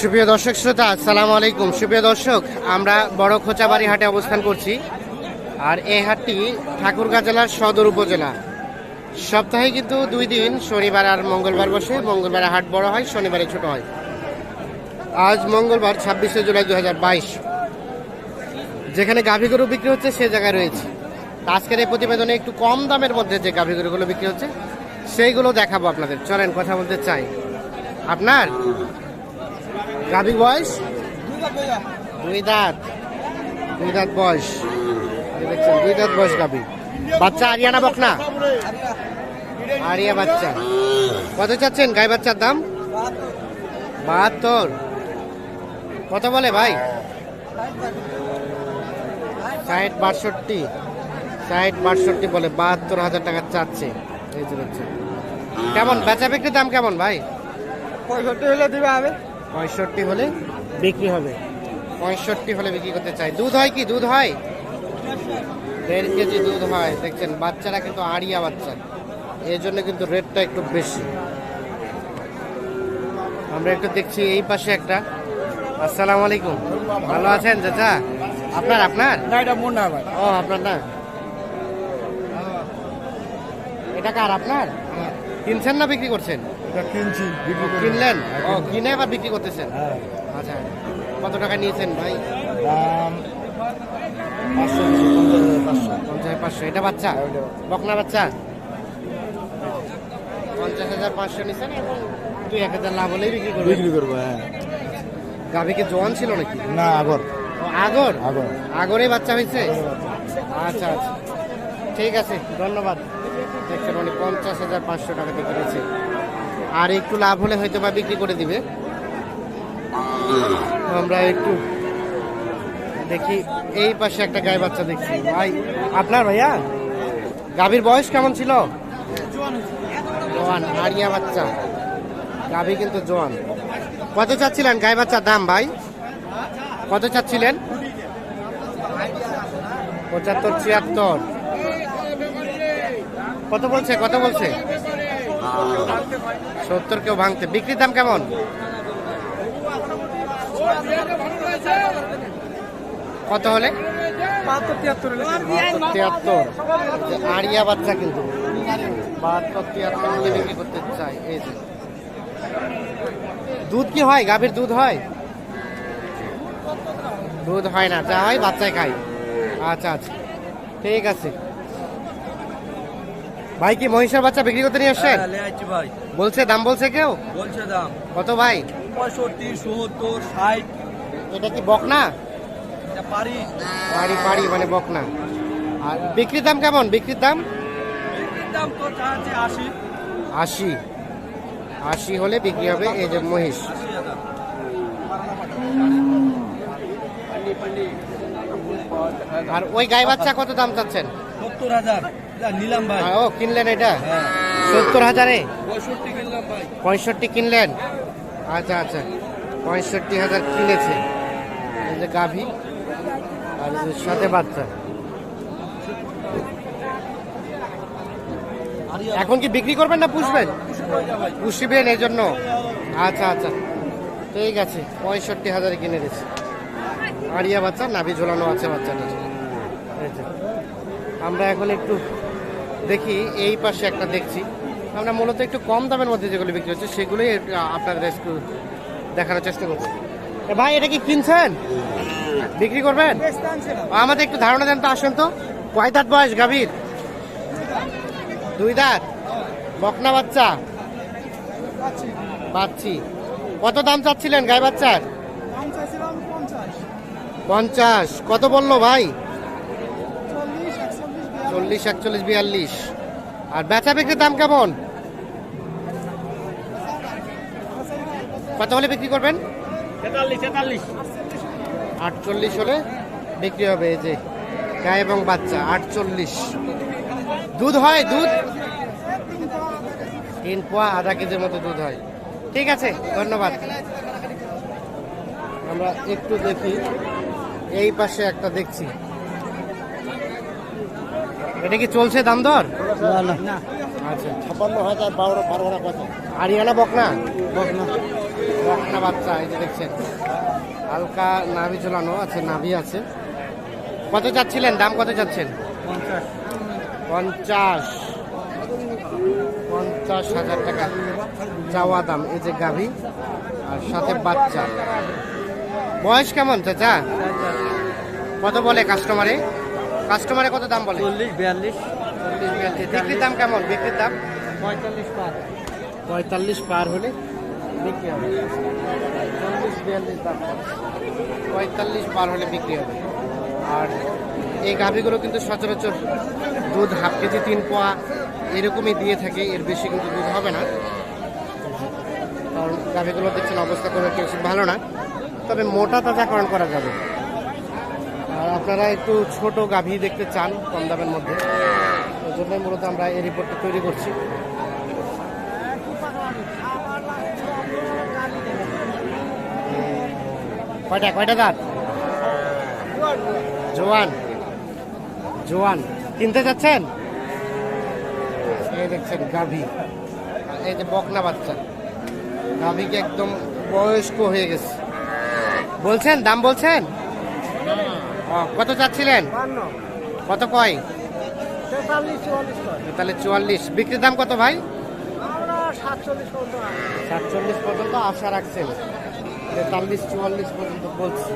সুপ্রিয় দর্শক শ্রোতা, আসসালামু আলাইকুম। সুপ্রিয় দর্শক, আমরা বড় খোঁচাবাড়ি হাটে অবস্থান করছি। আর এই হাটটি ঠাকুরগাঁ জেলার সদর উপজেলা। সপ্তাহে কিন্তু দুই দিন, শনিবার আর মঙ্গলবার বসে। মঙ্গলবারে হাট বড় হয়, শনিবারে ছোট হয়। আজ মঙ্গলবার, ছাব্বিশে জুলাই দু হাজার বাইশ। যেখানে গাভী গরু বিক্রি হচ্ছে, সে জায়গায় রয়েছে। আজকের এই প্রতিবেদনে একটু কম দামের মধ্যে যে গাভী গরুগুলো বিক্রি হচ্ছে, সেইগুলো দেখাবো আপনাদের। চলেন, কথা বলতে চাই। আপনার? গাভীর বয়স দুই দাঁত। দুই দাঁত বয়স। দেখছেন দুই দাঁত বয়স গাভী বাচ্চা আরিয়ানা বকনা? আরিয়া বাচ্চা। কত চাচ্ছেন গাই বাচ্চার দাম? বাহাত্তর। কত বলে ভাই? ষাট বাষট্টি। ষাট বাষট্টি বলে বাহাত্তর হাজার টাকা চাচ্ছে। এই যে কেমন? বেচা বিক্রির দাম কেমন ভাই? পঁয়ষট্টি হলে দিবে হবে পঁয়ষট্টি হলে বিক্রি হবে। পঁয়ষট্টি হলে বিক্রি করতে চাই। দুধ হয় কি? দুধ হয়? দেড় কেজি দুধ হয়। দেখছেন বাচ্চারা কিন্তু আড়িয়া বাচ্চা। এর জন্য কিন্তু রেটটা একটু বেশি। আমরা একটু দেখছি এই পাশে একটা। আসসালামু আলাইকুম। ভালো আছেন চাচা? আপনার আপনার? না এটা মন না ও আপনার না? এটা কার আপনার? কিনছেন না বিক্রি করছেন? এটা কিনছি বিক্রি করে। কিনলেন? ও কিনে আবার বিক্রি করতেছেন? হ্যাঁ। আচ্ছা কত টাকা নিয়েছেন ভাই? দাম পাঁচশো পাঁচশো পঞ্চাশ পাঁচশো। এটা বাচ্চা? হ্যাঁ, বকনা বাচ্চা? পঞ্চাশ হাজার পাঁচশো নিছেন এবং দুই এক হাজার লাভ হলেই বিক্রি করবেন? বিক্রি করব হ্যাঁ। গাভিকে জোয়ান ছিল নাকি? না আগর। আগর? আগর। আগরে বাচ্চা হয়েছে? আচ্ছা আচ্ছা। ঠিক আছে ধন্যবাদ। দেখছেন উনি পঞ্চাশ হাজার পাঁচশো টাকা দিয়ে কিনেছে। আর একটু লাভ হলে হয়তো বা বিক্রি করে দিবে। আমরা একটু দেখি, এই পাশে একটা গায়ে বাচ্চা দেখছি। ভাই, আপনার ভাইয়া? গাভীর বয়স কেমন ছিল? জোয়ান আড়িয়া বাচ্চা। গাভী কিন্তু জোয়ান। কত চাচ্ছিলেন গায়ে বাচ্চার দাম ভাই? কত চাচ্ছিলেন? পঁচাত্তর, ছিয়াত্তর। কত বলছে? কত বলছে? সত্তর কেউ ভাঙতে। বিক্রির দাম কেমন? কত হলে? তিয়াত্তর। আড়িয়া বাচ্চা কিন্তু। বিক্রি করতে চাই দুধ কি হয়? গাভীর দুধ হয়? দুধ হয় না, যা হয় বাচ্চায় খায়। আচ্ছা আচ্ছা। ঠিক আছে। ভাই কি মহিষের বাচ্চা বিক্রি করতে নিয়ে আসছেন? ভাই। বলছে দাম বলছে কেউ? বলছে দাম। কত ভাই? পঁয়ষট্টি সত্তর ষাট। এটা কি বকনা? পারি। পাড়ি পাড়ি মানে বকনা। আর বিক্রির দাম কেমন? বিক্রির দাম? বিক্রির দাম তো চাচ্ছে আশি। আশি। আশি হলে বিক্রি হবে এই যে মহিষ। আর ওই গাই বাচ্চা কত দাম চাচ্ছেন? সত্তর হাজার। নিলাম ভাই। ও কিনলেন এটা? হ্যাঁ। সত্তর হাজারে? পঁয়ষট্টি কিনলেন? আচ্ছা আচ্ছা। পঁয়ষট্টি হাজার কিনেছে। এই যে গাভী আর সাথে বাচ্চা। এখন কি বিক্রি করবেন না পুষবেন? পুষবেন এই জন্য? আচ্ছা আচ্ছা। ঠিক আছে পঁয়ষট্টি হাজারে কিনে দিচ্ছি। আরিয়া বাচ্চা নাভি ঝোলানো আছে যে। আমরা এখন একটু দেখি এই পাশে একটা দেখছি। আমরা মূলত একটু কম দামের মধ্যে যেগুলো বিক্রি হচ্ছে সেগুলোই আপনাদের একটু দেখানোর চেষ্টা করছি ভাই এটা কি কিনছেন? বিক্রি করবেন? আমাদের একটু ধারণা দেন তো আসুন তো। কয় দাঁত বয়স গাভীর? দুই দাঁত। বকনা বাচ্চা? পাচ্ছি কত দাম চাচ্ছিলেন গায়ে বাচ্চার? পঞ্চাশ। কত বলল ভাই? চল্লিশ একচল্লিশ বিয়াল্লিশ। আর বেচা বিক্রির দাম কেমন? কত হলে বিক্রি করবেন? আটচল্লিশ হলে বিক্রি হবে এই যে গায়ে এবং বাচ্চা আটচল্লিশ। দুধ হয় দুধ? তিন পোয়া আধা কেজির মতো দুধ হয়। ঠিক আছে ধন্যবাদ। আমরা একটু দেখি এই পাশে একটা দেখছি। এটা কি চলছে দাম দর না। না। আচ্ছা ছাপ্পান্ন হাজার বারো বারো কত আরিয়ানা বকনা? বকনা। বকনা বাচ্চা এই যে দেখছেন। হালকা নাভি ঝোলানো আছে নাভি আছে। কত চাচ্ছিলেন দাম কত চাচ্ছেন পঞ্চাশ। পঞ্চাশ। পঞ্চাশ হাজার টাকা। চাওয়া দাম এই যে গাভি আর সাথে বাচ্চা। বয়স কেমন চাচা? কত বলে কাস্টমারে কাস্টমারে কত দাম বলে? চল্লিশ বিয়াল্লিশ। চল্লিশ বিয়াল্লিশ। বিক্রির দাম কেমন? বিক্রির দাম? পঁয়তাল্লিশ পার। পঁয়তাল্লিশ পার হলে বিক্রি হবে। চল্লিশ বিয়াল্লিশ দাম পঁয়তাল্লিশ পার হলে বিক্রি হবে। আর এই গাভিগুলো কিন্তু সচরাচর দুধ হাফ কেজি তিন পোয়া এরকমই দিয়ে থাকে। এর বেশি কিন্তু দুধ হবে না। কারণ গাভিগুলো দেখছেন অবস্থা করে ভালো না। তবে মোটা তাজাকরণ করা যাবে। আপনারা একটু ছোট গাভী দেখতে চান কম দামের মধ্যে। ওই জন্যই মূলত আমরা এই রিপোর্টটা তৈরি করছি। কয়টা কয়টা দাঁত? জোয়ান। জোয়ান। কিনতে যাচ্ছেন? এই দেখছেন, গাভী। এই যে বকনা বাচ্চা। গাভীকে একদম বয়স্ক হয়ে গেছে। বলছেন, দাম বলছেন? কত চাচ্ছিলেন? কত কয়? তাহলে চুয়াল্লিশ বিক্রির দাম কত ভাই? সাতচল্লিশ পর্যন্ত আশা রাখছেন। তেতাল্লিশ চুয়াল্লিশ পর্যন্ত বলছি।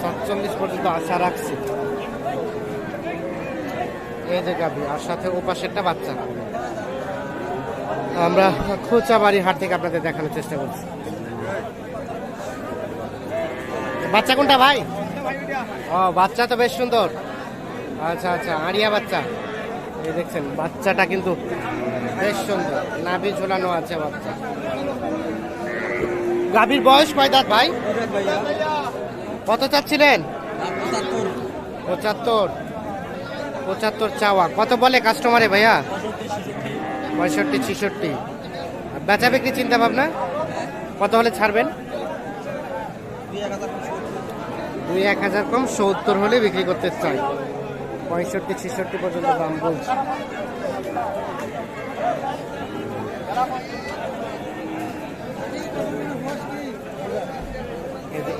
সাতচল্লিশ পর্যন্ত আশা রাখছি। এই যে গাভি আর সাথে ওপাশেরটা বাচ্চা। আমরা খোঁচা বাড়ি হাট থেকে আপনাদের দেখানোর চেষ্টা করছি। বাচ্চা কোনটা ভাই? ও, বাচ্চা তো বেশ সুন্দর। আচ্ছা আচ্ছা আড়িয়া বাচ্চা। এই দেখছেন, বাচ্চাটা কিন্তু বেশ সুন্দর। নাভি ঝোলানো আছে বাচ্চা। গাভীর বয়স কয় দাঁত ভাই? কত চাচ্ছিলেন? পঁচাত্তর। পঁচাত্তর চাওয়া। কত বলে কাস্টমারে ভাইয়া? পঁয়ষট্টি, ছিষট্টি। বেচা বিক্রি চিন্তা ভাবনা কত হলে ছাড়বেন? দুই এক হাজার কম সত্তর হলে বিক্রি করতে চাই। পঁয়ষট্টি, ছেষট্টি পর্যন্ত দাম বলছে।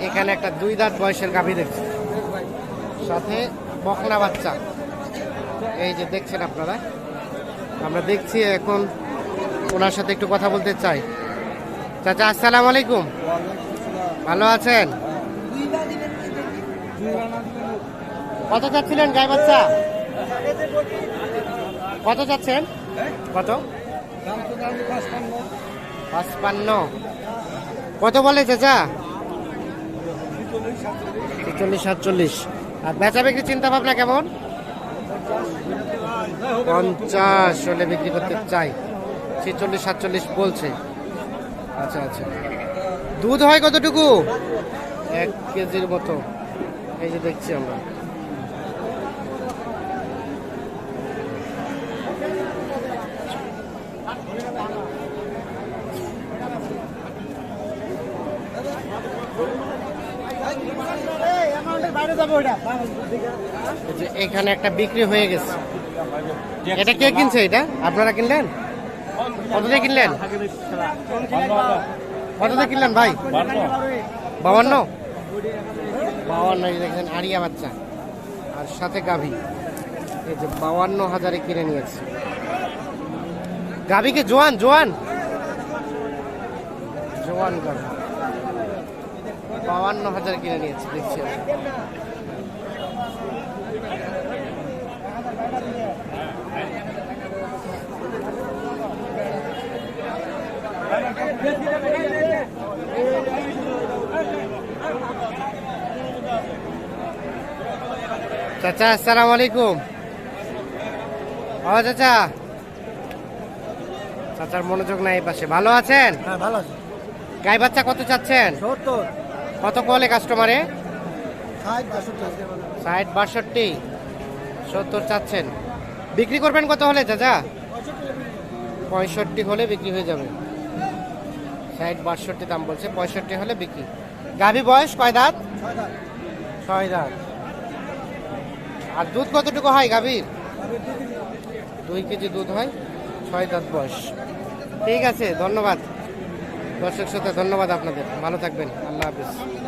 এখানে একটা দুই দাঁত বয়সের গাভী দেখছি। সাথে বকনা বাচ্চা। এই যে দেখছেন আপনারা? আমরা দেখছি এখন ওনার সাথে একটু কথা বলতে চাই। চাচা, আসসালামু আলাইকুম। ভালো আছেন? কত চাচ্ছিলেন গাই বাচ্চা? কত চাচ্ছেন? কত? পাঁচপান্ন। কত বলে চাচা? ছেচল্লিশ, সাতচল্লিশ। আর বেচা বিক্রি চিন্তা ভাবনা কেমন? পঞ্চাশ হলে বিক্রি করতে চাই। ছেচল্লিশ, সাতচল্লিশ বলছে। আচ্ছা আচ্ছা। দুধ হয় কতটুকু? এক কেজির মতো। এই যে দেখছি আমরা। এখানে একটা বিক্রি হয়ে গেছে। এটা কে কিনছে এটা? আপনারা কিনলেন? কত কিনলেন? কত কিনলেন ভাই? বাবান্ন বাবান্ন এই দেখেন আড়িয়া বাচ্চা। আর সাথে গাভী। এই যে বাউান্ন হাজারে কিনে নিয়েছে। গাভীকে জোয়ান জোয়ান। জোয়ান গাভী। বাউান্ন হাজারে কিনে নিয়েছে, দেখছি আমি। চাচা আসসালামু আলাইকুম। ও চাচা। চাচার মনোযোগ নাই পাশে। ভালো আছেন? হ্যাঁ ভালো আছে। গাই বাচ্চা কত চাচ্ছেন? সত্তর। কত বলে কাস্টমারে? ষাট বাষট্টি ষাট বাষট্টি। সত্তর চাচ্ছেন। বিক্রি করবেন কত হলে চাচা? পঁয়ষট্টি হলে বিক্রি হয়ে যাবে। ষাট বাষট্টি দাম বলছে পঁয়ষট্টি হলে বিক্রি। গাভী বয়স কয় দাঁত। ছয় দাঁত। আর দুধ কতটুকু হয় গাভীর? দুই কেজি দুধ হয়, ছয় দাঁত বয়স। ঠিক আছে, ধন্যবাদ। দর্শক শ্রোতা, ধন্যবাদ আপনাদের। ভালো থাকবেন। আল্লাহ হাফিজ।